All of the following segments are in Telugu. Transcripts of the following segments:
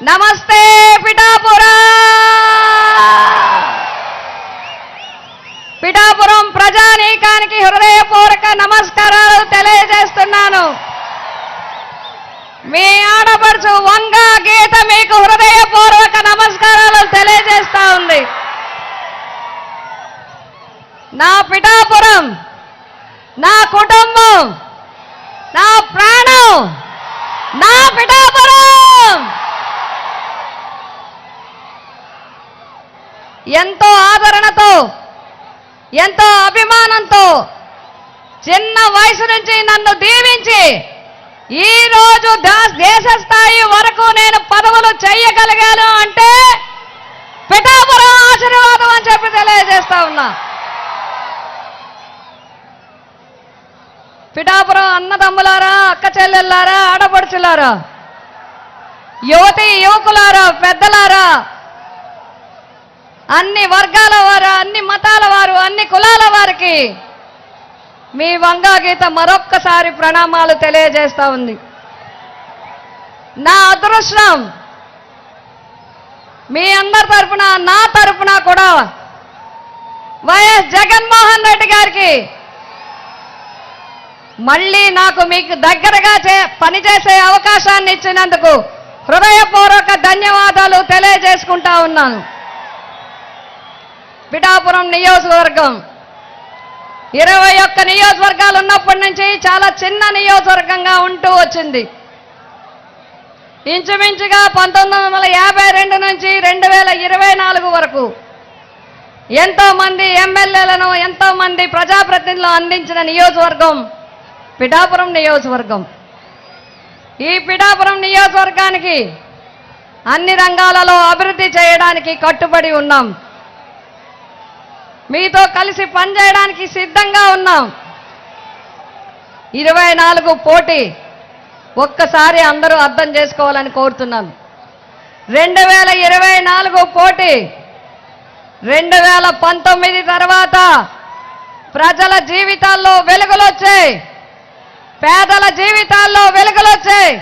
నమస్తే పిఠాపురం! పిఠాపురం ప్రజానీకానికి హృదయపూర్వక నమస్కారాలు తెలియజేస్తున్నాను. మీ ఆడపడుచు వంగ గీత మీకు హృదయపూర్వక నమస్కారాలు తెలియజేస్తా ఉంది. నా పిఠాపురం నా కుటుంబం నా ప్రాణం నా పిఠాపురం! ఎంతో ఆదరణతో ఎంతో అభిమానంతో చిన్న వయసు నుంచి నన్ను దీవించి ఈ రోజు దేశ స్థాయి వరకు నేను పదవులు చేయగలిగాను అంటే పిఠాపురం ఆశీర్వాదం అని చెప్పి తెలియజేస్తా ఉన్నా. పిఠాపురం అన్నదమ్ములారా అక్క చెల్లెళ్ళారా ఆడపడుచులారా యువతి యువకులారా పెద్దలారా అన్ని వర్గాల వారు అన్ని మతాల వారు అన్ని కులాల వారికి మీ వంగాగీత మరొక్కసారి ప్రణామాలు తెలియజేస్తా ఉంది. నా అదృష్టం మీ అందరి తరపున నా తరపున కూడా వైఎస్ జగన్మోహన్ రెడ్డి గారికి మళ్ళీ నాకు మీకు దగ్గరగా చే పనిచేసే అవకాశాన్ని ఇచ్చినందుకు హృదయపూర్వక ధన్యవాదాలు తెలియజేసుకుంటా ఉన్నాను. పిఠాపురం నియోజకవర్గం. ఇరవై ఒక్క నియోజకవర్గాలు ఉన్నప్పటి నుంచి చాలా చిన్న నియోజకవర్గంగా ఉంటూ వచ్చింది. ఇంచుమించుగా పంతొమ్మిది వందల యాభై రెండు నుంచి రెండు వేల ఇరవై నాలుగు వరకు ఎంతోమంది ఎమ్మెల్యేలను ఎంతోమంది ప్రజాప్రతినిధులు అందించిన నియోజకవర్గం పిఠాపురం నియోజకవర్గం. ఈ పిఠాపురం నియోజకవర్గానికి అన్ని రంగాలలో అభివృద్ధి చేయడానికి కట్టుబడి ఉన్నాం. మీతో కలిసి పనిచేయడానికి సిద్ధంగా ఉన్నాం. ఇరవై నాలుగు పోటీ ఒక్కసారి అందరూ అర్థం చేసుకోవాలని కోరుతున్నాను రెండు వేల ఇరవై నాలుగు పోటీ రెండు వేల పంతొమ్మిది తర్వాత ప్రజల జీవితాల్లో వెలుగులొచ్చాయి పేదల జీవితాల్లో వెలుగులొచ్చాయి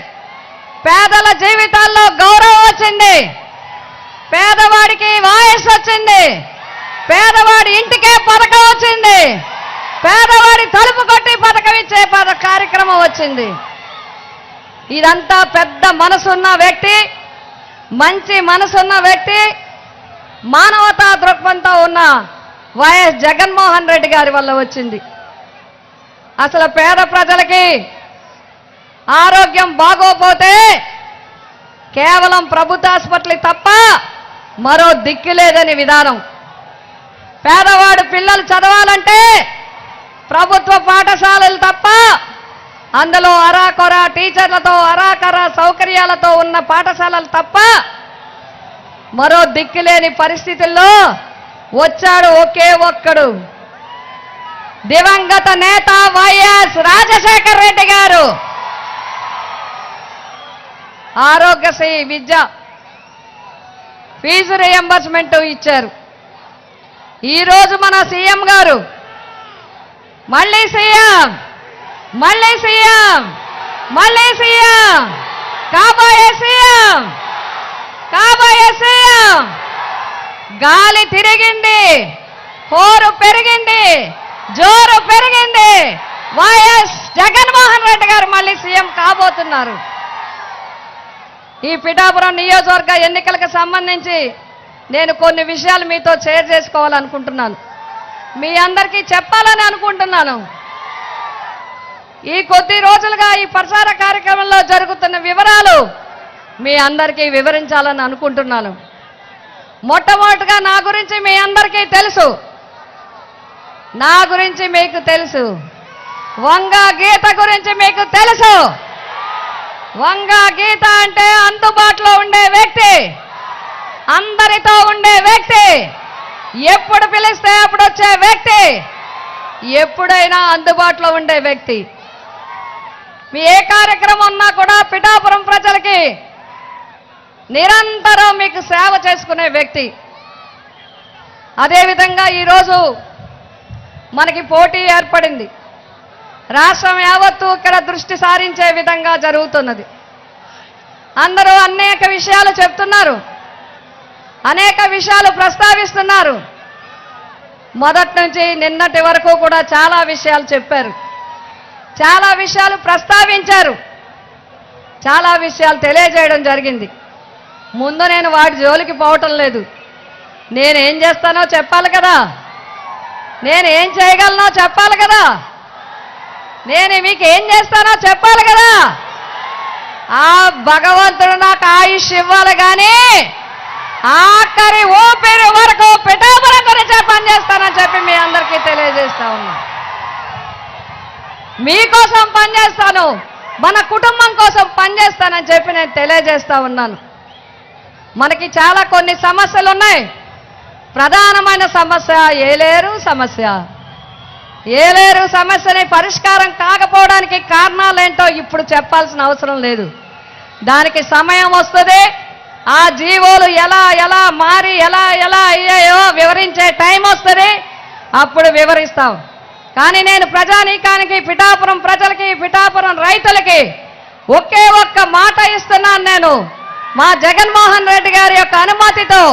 పేదల జీవితాల్లో గౌరవం వచ్చింది. పేదవాడికి వాయిస్ వచ్చింది. పేదవాడి ఇంటికే పథకం వచ్చింది. పేదవాడి తలుపు కొట్టి పథకం ఇచ్చే పద కార్యక్రమం వచ్చింది. ఇదంతా పెద్ద మనసున్న వ్యక్తి మంచి మనసున్న వ్యక్తి మానవతా దృక్పథంతో ఉన్న వైఎస్ జగన్మోహన్ రెడ్డి గారి వల్ల వచ్చింది. అసలు పేద ప్రజలకి ఆరోగ్యం బాగోపోతే కేవలం ప్రభుత్వ ఆసుపత్రి తప్ప మరో దిక్కు లేదని విధానం. పేదవాడు పిల్లలు చదవాలంటే ప్రభుత్వ పాఠశాలలు తప్ప అందులో అరాకొర టీచర్లతో అరాకర సౌకర్యాలతో ఉన్న పాఠశాలలు తప్ప మరో దిక్కులేని పరిస్థితుల్లో వచ్చాడు ఒకే ఒక్కడు. దివంగత నేత వైఎస్ రాజశేఖర రెడ్డి గారు. ఆరోగ్యశ్రీ విద్య ఫీజు రియంబర్స్మెంట్ ఇచ్చారు. ఈరోజు మన సీఎం గారు. మళ్ళీ సీఎం మళ్ళీ సీఎం మళ్ళీ సీఎం. కాబోయే సీఎం కాబోయే సీఎం. గాలి తిరిగింది హోరు పెరిగింది జోరు పెరిగింది. వైఎస్ జగన్మోహన్ రెడ్డి గారు మళ్ళీ సీఎం కాబోతున్నారు. ఈ పిఠాపురం నియోజకవర్గ ఎన్నికలకు సంబంధించి నేను కొన్ని విషయాలు మీతో షేర్ చేసుకోవాలనుకుంటున్నాను. మీ అందరికీ చెప్పాలని అనుకుంటున్నాను. ఈ కొద్ది రోజులుగా ఈ ప్రసార కార్యక్రమంలో జరుగుతున్న వివరాలు మీ అందరికీ వివరించాలని అనుకుంటున్నాను. మొట్టమొదటిగా నా గురించి మీ అందరికీ తెలుసు. నా గురించి మీకు తెలుసు. వంగ గీత గురించి మీకు తెలుసు. వంగ గీత అంటే అందుబాటులో ఉండే వ్యక్తి. అందరితో ఉండే వ్యక్తి. ఎప్పుడు పిలిస్తే అప్పుడు వచ్చే వ్యక్తి. ఎప్పుడైనా అందుబాటులో ఉండే వ్యక్తి. మీ ఏ కార్యక్రమం ఉన్నా కూడా పిఠాపురం ప్రజలకి నిరంతరం మీకు సేవ చేసుకునే వ్యక్తి. అదేవిధంగా ఈరోజు మనకి పోటీ ఏర్పడింది. రాష్ట్రం యావత్తు ఇక్కడ దృష్టి సారించే విధంగా జరుగుతున్నది. అందరూ అనేక విషయాలు చెప్తున్నారు. అనేక విషయాలు ప్రస్తావిస్తున్నారు. మొదటి నుంచి నిన్నటి వరకు కూడా చాలా విషయాలు చెప్పారు. చాలా విషయాలు ప్రస్తావించారు. చాలా విషయాలు తెలియజేయడం జరిగింది. ముందు నేను వాటి జోలికి పోవటం లేదు. నేనేం చేస్తానో చెప్పాలి కదా. నేను ఏం చేయగలనో చెప్పాలి కదా. నేను మీకు ఏం చేస్తానో చెప్పాలి కదా. ఆ భగవంతుడు నాకు ఆయుష్ ఇవ్వాలి కానీ ఆఖరి ఊపిరి వరకు పిఠాపురం గురించే పనిచేస్తానని చెప్పి మీ అందరికీ తెలియజేస్తా ఉన్నా. మీకోసం పనిచేస్తాను మన కుటుంబం కోసం పనిచేస్తానని చెప్పి నేను తెలియజేస్తా ఉన్నాను. మనకి చాలా కొన్ని సమస్యలు ఉన్నాయి ప్రధానమైన సమస్య ఏలేరు సమస్య. ఏలేరు సమస్యని పరిష్కారం కాకపోవడానికి కారణాలేంటో ఇప్పుడు చెప్పాల్సిన అవసరం లేదు. దానికి సమయం వస్తుంది ఆ జీవోలు ఎలా ఎలా మారి ఎలా ఎలా అయ్యాయో వివరించే టైం వస్తుంది. అప్పుడు వివరిస్తాం. కానీ నేను ప్రజానీకానికి పిఠాపురం ప్రజలకి పిఠాపురం రైతులకి ఒకే ఒక్క మాట ఇస్తున్నాను నేను. మా జగన్మోహన్ రెడ్డి గారి యొక్క అనుమతితో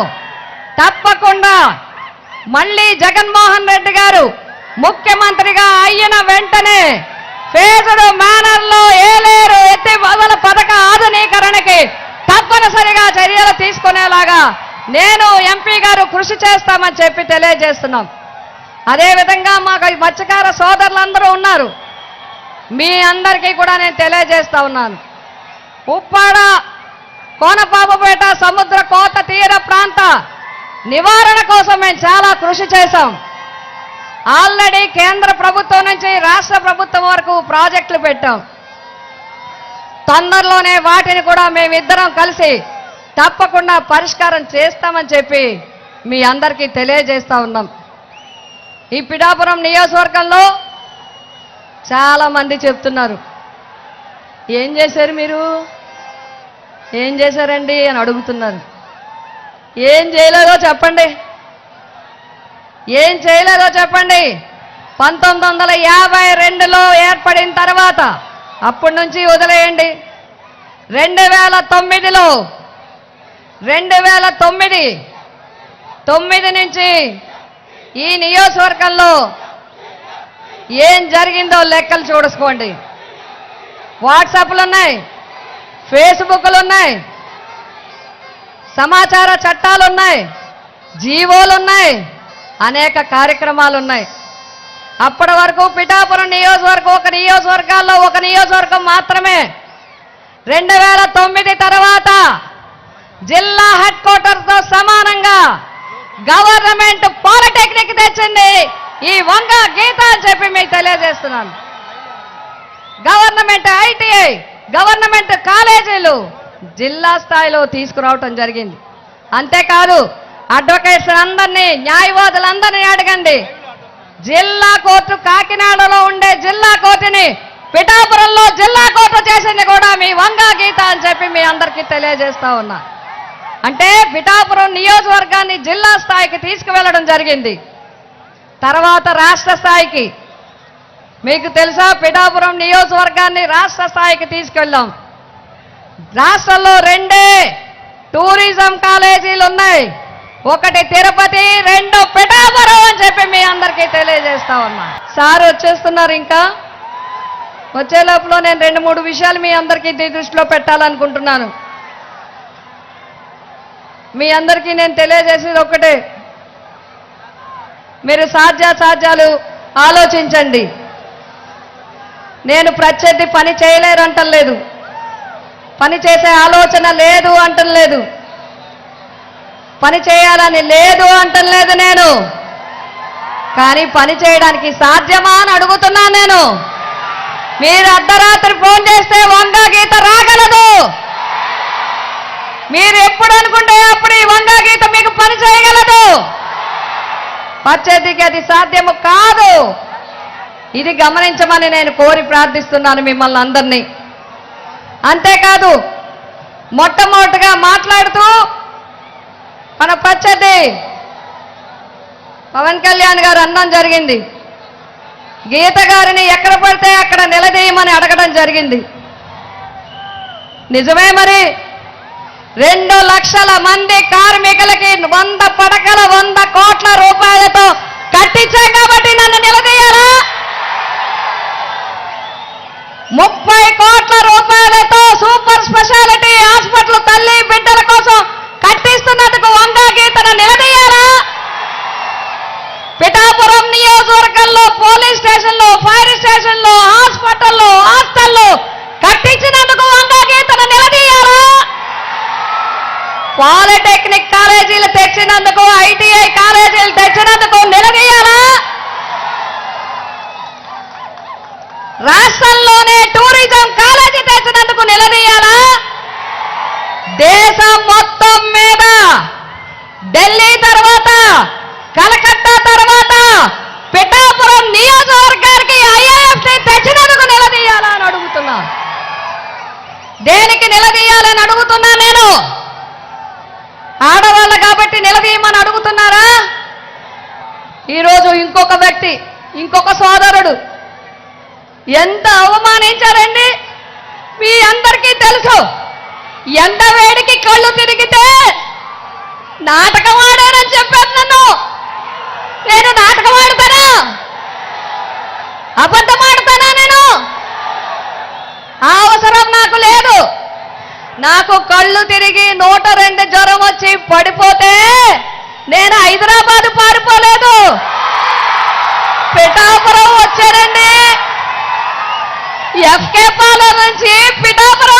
తప్పకుండా మళ్ళీ జగన్మోహన్ రెడ్డి గారు ముఖ్యమంత్రిగా అయిన వెంటనే ఫేజుడు మేనర్లో ఏలేరు ఎత్తి వదల పథక ఆధునీకరణకి తప్పనిసరిగా చర్యలు తీసుకునేలాగా నేను ఎంపీ గారు కృషి చేస్తామని చెప్పి తెలియజేస్తున్నాం. అదేవిధంగా మాకు మత్స్యకార సోదరులందరూ ఉన్నారు. మీ అందరికీ కూడా నేను తెలియజేస్తా ఉన్నాను. ఉప్పాడ కోనపాపపేట సముద్ర కోత తీర ప్రాంత నివారణ కోసం మేము చాలా కృషి చేశాం. ఆల్రెడీ కేంద్ర ప్రభుత్వం నుంచి రాష్ట్ర ప్రభుత్వం వరకు ప్రాజెక్టులు పెట్టాం. తొందరలోనే వాటిని కూడా మేమిద్దరం కలిసి తప్పకుండా పరిష్కారం చేస్తామని చెప్పి మీ అందరికీ తెలియజేస్తా ఉన్నాం. ఈ పిఠాపురం నియోజకవర్గంలో చాలామంది చెప్తున్నారు. ఏం చేశారు మీరు? ఏం చేశారండి అని అడుగుతున్నారు. ఏం చేయలేదో చెప్పండి. ఏం చేయలేదో చెప్పండి. పంతొమ్మిది వందల యాభై రెండులో ఏర్పడిన తర్వాత అప్పటి నుంచి వదిలేయండి. రెండు వేల తొమ్మిదిలో రెండు వేల తొమ్మిది తొమ్మిది నుంచి ఈ నియోజకవర్గంలో ఏం జరిగిందో లెక్కలు చూడసుకోండి. వాట్సాప్లు ఉన్నాయి ఫేస్బుక్లు ఉన్నాయి సమాచార చట్టాలు ఉన్నాయి జీవోలు ఉన్నాయి అనేక కార్యక్రమాలు ఉన్నాయి. అప్పటి వరకు పిఠాపురం నియోజకవర్గం ఒక నియోజకవర్గాల్లో ఒక నియోజకవర్గం మాత్రమే. రెండు వేల తొమ్మిది తర్వాత జిల్లా హెడ్ క్వార్టర్తో సమానంగా గవర్నమెంట్ పాలిటెక్నిక్ తెచ్చింది. ఈ వంగ గీత అని చెప్పి మీకు తెలియజేస్తున్నాను. గవర్నమెంట్ ఐటీఐ గవర్నమెంట్ కాలేజీలు జిల్లా స్థాయిలో తీసుకురావటం జరిగింది. అంతేకాదు అడ్వకేట్స్ అందరినీ న్యాయవాదులందరినీ అడగండి. జిల్లా కోర్టు కాకినాడలో ఉండే జిల్లా కోర్టుని పిఠాపురంలో జిల్లా కోర్టు చేసింది కూడా మీ వంగా గీత అని చెప్పి మీ అందరికీ తెలియజేస్తా ఉన్నా. అంటే పిఠాపురం నియోజకవర్గాన్ని జిల్లా స్థాయికి తీసుకువెళ్ళడం జరిగింది. తర్వాత రాష్ట్ర స్థాయికి. మీకు తెలుసా పిఠాపురం నియోజకవర్గాన్ని రాష్ట్ర స్థాయికి తీసుకెళ్ళాం. రాష్ట్రంలో రెండే టూరిజం కాలేజీలు ఉన్నాయి ఒకటి తిరుపతి రెండు పిఠాపురం అని చెప్పి మీ అందరికీ తెలియజేస్తా ఉన్నా. సార్ వచ్చేస్తున్నారు ఇంకా? వచ్చే లోపల నేను రెండు మూడు విషయాలు మీ అందరికీ దృష్టిలో పెట్టాలనుకుంటున్నాను. మీ అందరికీ నేను తెలియజేసేది ఒకటే. మీరు సాధ్యాసాధ్యాలు ఆలోచించండి. నేను ప్రత్యర్థి పని చేయలేరు అంటలేదు పని చేసే ఆలోచన లేదు అంటలేదు. పని చేయాలని లేదు అంటలేదు నేను. కానీ పని చేయడానికి సాధ్యమా అని అడుగుతున్నాను నేను. మీరు అర్ధరాత్రి ఫోన్ చేస్తే వంగ గీత రాగలదు. మీరు ఎప్పుడు అనుకుంటే అప్పుడు ఈ వంగ గీత మీకు పని చేయగలదు. వచ్చేదికి అది సాధ్యము కాదు. ఇది గమనించమని నేను కోరి ప్రార్థిస్తున్నాను మిమ్మల్ని అందరినీ. అంతేకాదు మొట్టమొదటిగా మాట్లాడుతూ మన పచ్చటి పవన్ కళ్యాణ్ గారు అన్నం జరిగింది. గీత గారిని ఎక్కడ పడితే అక్కడ నిలదీయమని అడగడం జరిగింది. నిజమే మరి రెండు లక్షల మంది కార్మికులకి వంద పడకల వంద కోట్ల రూపాయలతో కట్టించాం కాబట్టి నన్ను నిలదీయాలా ముప్పై కోట్ల రూపాయలతో సూపర్ స్పెషాలిటీ హాస్పిటల్ తల్లి బిడ్డల కోసం కట్టిస్తున్నందుకు వంగా గీతను నిలదీయాలా పిఠాపురం నియోజకవర్గంలో పోలీస్ స్టేషన్లో ఫైర్ స్టేషన్లో హాస్పిటల్లో హాస్టల్లో కట్టించినందుకు వంగా గీతను నిలదీయాలా పాలిటెక్నిక్ కాలేజీలు తెచ్చినందుకు ఐటీఐ కాలేజీలు తెచ్చినందుకు నిలదీయాలా రాష్ట్రంలోనే టూరిజం కాలేజీ తెచ్చినందుకు నిలదీయాలా దేశం మొత్తం మీద ఢిల్లీ తర్వాత కలకత్తా తర్వాత పిఠాపురం నియోజకవర్గానికి ఐఏఎఫ్టీ తెచ్చినందుకు నిలదీయాలని అడుగుతున్నా. దేనికి నిలదీయాలని అడుగుతున్నా నేను? ఆడవాళ్ళు కాబట్టి నిలదీయమని అడుగుతున్నారా? ఈరోజు ఇంకొక వ్యక్తి ఇంకొక సోదరుడు ఎంత అవమానించారండి? మీ అందరికీ తెలుసు. ఎంత వేడికి కళ్ళు తిరిగితే నాటకం ఆడానని చెప్పాను నన్ను. నేను నాటకం ఆడతానా అబద్ధం ఆడతానా నేను? ఆ అవసరం నాకు లేదు. నాకు కళ్ళు తిరిగి నూట రెండు జ్వరం వచ్చి పడిపోతే నేను హైదరాబాద్ పారిపోలేదు. పిఠాపురం వచ్చానండి. ఎఫ్కే పాలెం నుంచి పిఠాపురం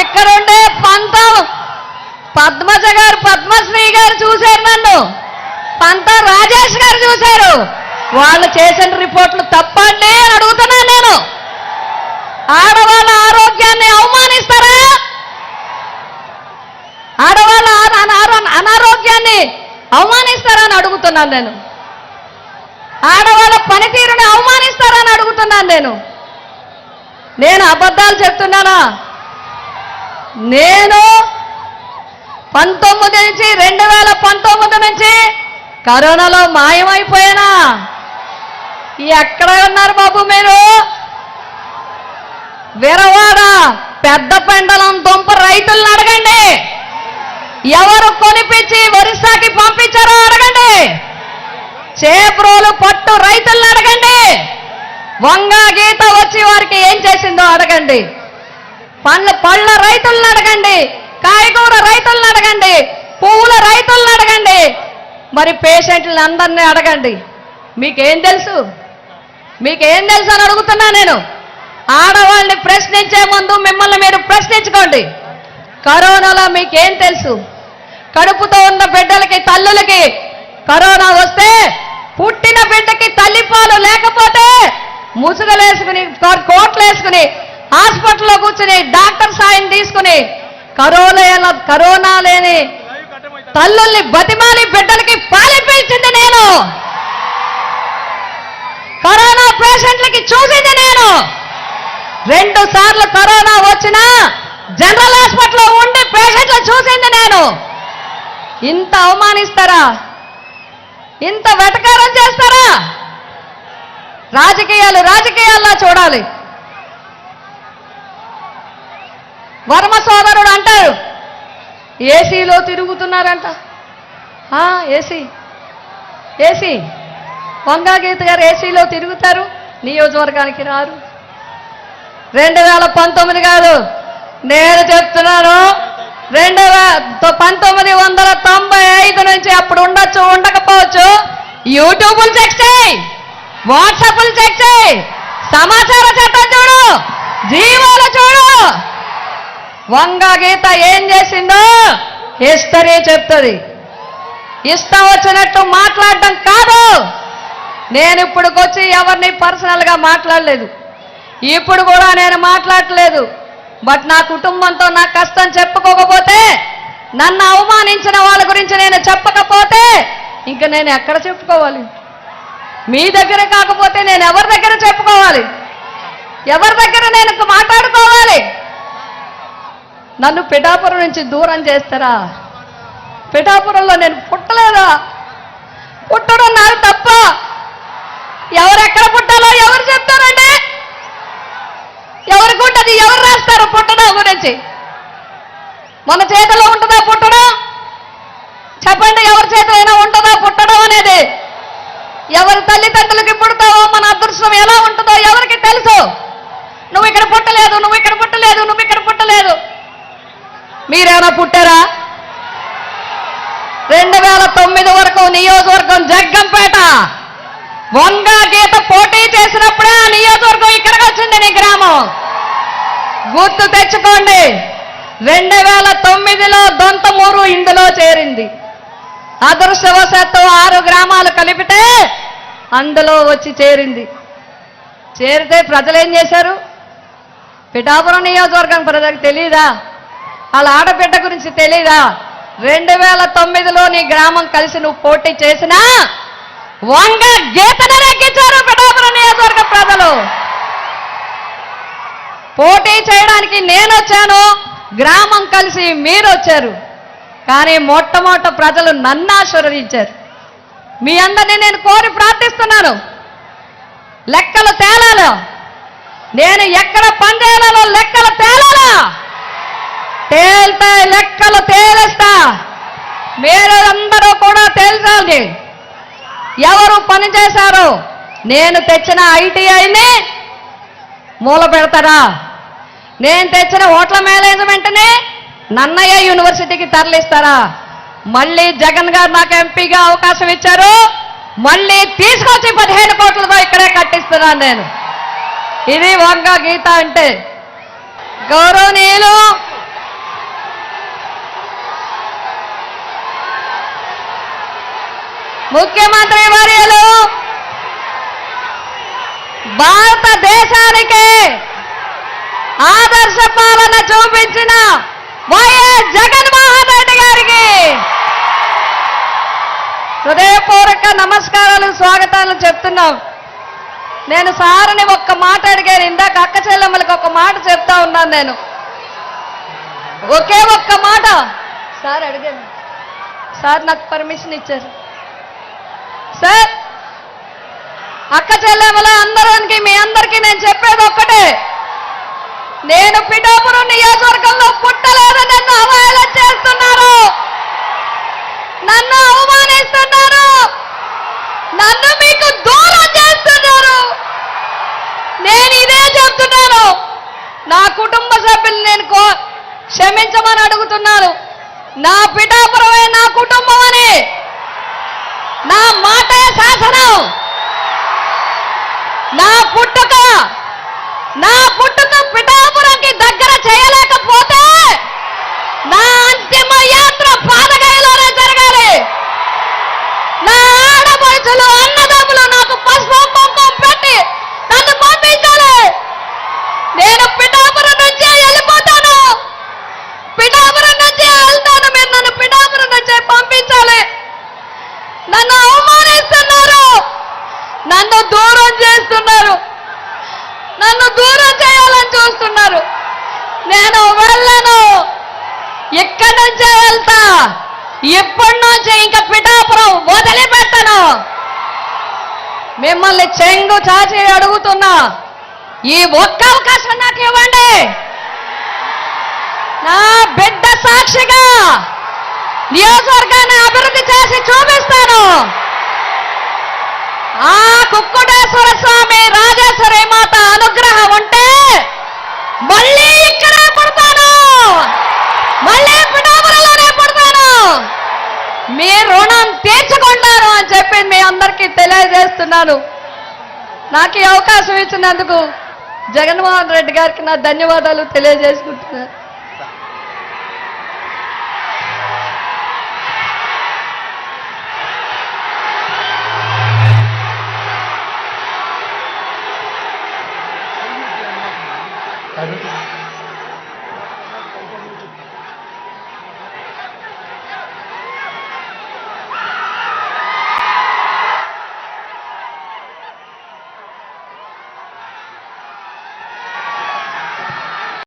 ఇక్కడుండే పంతం పద్మజ గారు పద్మశ్రీ గారు చూశారు నన్ను. పంత రాజేష్ గారు చూశారు. వాళ్ళు చేసిన రిపోర్ట్లు తప్పండి అని అడుగుతున్నాను నేను. ఆడవాళ్ళ ఆరోగ్యాన్ని అవమానిస్తారా? ఆడవాళ్ళ అనారోగ్యాన్ని అవమానిస్తారా అని అడుగుతున్నాను నేను. ఆడవాళ్ళ పనితీరుని అవమానిస్తారని అడుగుతున్నాను నేను. నేను అబద్ధాలు చెప్తున్నానా? నేను పంతొమ్మిది నుంచి రెండు వేల పంతొమ్మిది నుంచి కరోనాలో మాయమైపోయానా? ఎక్కడ ఉన్నారు బాబు మీరు? విరవాడ పెద్ద పెండలం దుంప రైతులను అడగండి. ఎవరు కొనిపించి ఒరిస్సాకి పంపించారో అడగండి. చేప్రోలు పట్టు రైతులను అడగండి. వంగ గీత వచ్చి వారికి ఏం చేసిందో అడగండి. పండ్ల పళ్ళ రైతులను అడగండి కాయగూర రైతులను అడగండి పువ్వుల రైతులను అడగండి. మరి పేషెంట్లను అందరినీ అడగండి. మీకేం తెలుసు? మీకేం తెలుసు అని అడుగుతున్నా నేను. ఆడవాళ్ళని ప్రశ్నించే ముందు మిమ్మల్ని మీరు ప్రశ్నించుకోండి. కరోనాలో మీకేం తెలుసు? కడుపుతో ఉన్న బిడ్డలకి తల్లులకి కరోనా వస్తే పుట్టిన బిడ్డకి తల్లిపాలు లేకపోతే ముసుగలేసుకుని కోట్లు కోట్లేసుకుని హాస్పిటల్లో కూర్చుని డాక్టర్ సాయం తీసుకుని కరోనా కరోనా లేని తల్లుల్ని బతిమాలి బిడ్డలకి పాలిపించింది నేను. కరోనా పేషెంట్లకి చూసింది నేను. రెండు సార్లు కరోనా వచ్చినా జనరల్ హాస్పిటల్లో ఉండి పేషెంట్లు చూసింది నేను. ఇంత అవమానిస్తారా? ఇంత వెటకారం చేస్తారా? రాజకీయాలు రాజకీయాల్లో చూడాలి. వర్మ సోదరుడు అంటారు ఏసీలో తిరుగుతున్నారంట. ఏసీ. ఏసీ వంగాగీత గారు ఏసీలో తిరుగుతారు నియోజకవర్గానికి రారు. రెండు వేల పంతొమ్మిది కాదు నేను చెప్తున్నాను రెండు వేల పంతొమ్మిది వందల తొంభై ఐదు నుంచి అప్పుడు ఉండొచ్చు ఉండకపోవచ్చు. యూట్యూబ్లు చెక్ చేయి వాట్సాప్లు చెక్ చేయి సమాచార చట్టం చూడు జీవాలు చూడు. వంగ గీత ఏం చేసిందో హిస్టరీ చెప్తుంది. ఇష్టం వచ్చినట్టు మాట్లాడటం కాదు. నేను ఇప్పుడుకొచ్చి ఎవరిని పర్సనల్గా మాట్లాడలేదు. ఇప్పుడు కూడా నేను మాట్లాడలేదు. బట్ నా కుటుంబంతో నా కష్టం చెప్పుకోకపోతే నన్ను అవమానించిన వాళ్ళ గురించి నేను చెప్పకపోతే ఇంక నేను ఎక్కడ చెప్పుకోవాలి? మీ దగ్గర కాకపోతే నేను ఎవరి దగ్గర చెప్పుకోవాలి? ఎవరి దగ్గర నేను మాట్లాడుకోవాలి? నన్ను పిఠాపురం నుంచి దూరం చేస్తారా? పిఠాపురంలో నేను పుట్టలేదా? పుట్టడం నాకు తప్ప. ఎవరెక్కడ పుట్టాలో ఎవరు చెప్తారండి? ఎవరికి ఉంటుంది ఎవరు రాస్తారు పుట్టడం గురించి? మన చేతిలో ఉంటుందా పుట్టడం? చెప్పండి ఎవరి చేతిలో ఉంటుందా పుట్టడం అనేది? ఎవరి తల్లిదండ్రులకి పుడతావో మన అదృష్టం ఎలా ఉంటుందో ఎవరికి తెలుసు? నువ్వు ఇక్కడ పుట్టలేదు నువ్వు ఇక్కడ పుట్టలేదు నువ్వు ఇక్కడ పుట్టలేదు. మీరేమైనా పుట్టారా? రెండు వేల తొమ్మిది వరకు నియోజకవర్గం జగ్గంపేట. వంగ గీత పోటీ చేసినప్పుడే ఆ నియోజకవర్గం ఇక్కడికి వచ్చింది నీ గ్రామం. గుర్తు తెచ్చుకోండి. రెండు వేల తొమ్మిదిలో దొంతమూరు ఇందులో చేరింది. అదృష్టవశాత్తు ఆరు గ్రామాలు కలిపితే అందులో వచ్చి చేరింది. చేరితే ప్రజలు ఏం చేశారు? పిఠాపురం నియోజకవర్గం ప్రజలకు తెలియదా వాళ్ళ ఆడబిడ్డ గురించి తెలీదా? రెండు వేల తొమ్మిదిలో నీ గ్రామం కలిసి నువ్వు పోటీ చేసినా వంగ గీతను నెగ్గించారు పిఠాపురం నియోజకవర్గ ప్రజలు. పోటీ చేయడానికి నేను వచ్చాను గ్రామం కలిసి మీరు వచ్చారు. కానీ మొట్టమొదట ప్రజలు నన్ను ఆశీర్వదించారు. మీ అందరినీ నేను కోరి ప్రార్థిస్తున్నాను. లెక్కలు తేలాలా? నేను ఎక్కడ పనిచేయాలో లెక్కలు తేలాలా? తేల్తే లెక్కలు తేలేస్తా. మీరందరూ కూడా తేల్చాలి. ఎవరు పని చేశారు నేను తెచ్చిన ఐటీఐని మూల పెడతారా? నేను తెచ్చిన హోటల్ మేనేజ్మెంట్ని నన్నయ్య యూనివర్సిటీకి తరలిస్తారా? మళ్ళీ జగన్ గారు నాకు ఎంపీగా అవకాశం ఇచ్చారు. మళ్ళీ తీసుకొచ్చి పదిహేను కోట్లతో ఇక్కడే కట్టిస్తున్నాను నేను. ఇది వంగ గీత అంటే గౌరవనీయులు ముఖ్యమంత్రి వర్యులు భారతదేశానికి ఆదర్శ పాలన చూపించిన వైఎస్ జగన్మోహన్ రెడ్డి గారికి హృదయపూర్వక నమస్కారాలు స్వాగతాలు చెప్తున్నాం. నేను సార్ని ఒక్క మాట అడిగాను ఇందాక అక్క చెల్లెమ్మలకి ఒక మాట చెప్తా ఉన్నాను నేను. ఒకే ఒక్క మాట. సార్ అడిగాను. సార్ నాకు పర్మిషన్ ఇచ్చారు. సార్ అక్క చెల్లెముల అందరికి మీ అందరికీ నేను చెప్పేది ఒక్కటే. నేను పిఠాపురం నియోజకవర్గంలో పుట్టలేదని నన్ను అవహేళన చేస్తున్నారు. నన్ను అవమానిస్తున్నారు. నన్ను మీకు దూరం చేస్తున్నారు. నేను ఇదే చెప్తున్నాను. నా కుటుంబ సభ్యులు నేను కో క్షమించమని అడుగుతున్నాను. నా పిఠాపురమే నా కుటుంబం అని. నా మాటే శాసనం. నా పుట్టుక నా పుట్టుక పిఠాపురంకి దగ్గర చేయలేకపోతే నా అంతిమ యాత్ర పాదగయలోనే జరగాలి. నా ఆడపడుచులు అన్నదమ్ములు నాకు పసుపు కుంకుమ పెట్టి నన్ను పంపించాలి. నేను పిఠాపురం నుంచి వెళ్ళిపోతాను. పిఠాపురం నుంచి వెళ్తాను. మీరు నన్ను పిఠాపురం నుంచి పంపించాలి. నన్ను అవమానిస్తున్నారు. నన్ను దూరం చేస్తున్నారు. నన్ను దూరం చేయాలని చూస్తున్నారు. నేను వెళ్ళను. ఎక్కడి నుంచే వెళ్తా. ఇప్పటి నుంచి ఇంకా పిఠాపురం వదిలిపెట్టను. మిమ్మల్ని చెంగు చాచి అడుగుతున్నా. ఈ ఒక్క అవకాశం నాకు ఇవ్వండి. నా బిడ్డ సాక్షిగా నియోజకవర్గాన్ని అభివృద్ధి చేసి చూపిస్తాను. ఆ కుక్కుటేశ్వర స్వామి రాజేశ్వరి మాత అనుగ్రహం ఉంటే మళ్ళీ ఇక్కడే పుడతాను. మళ్ళీ పిఠాపురంలోనే పుడతాను. మీ రుణం తీర్చుకుంటారు అని చెప్పి మీ అందరికీ తెలియజేస్తున్నాను. నాకు ఈ అవకాశం ఇచ్చినందుకు జగన్మోహన్ రెడ్డి గారికి నా ధన్యవాదాలు తెలియజేసుకుంటున్నాను.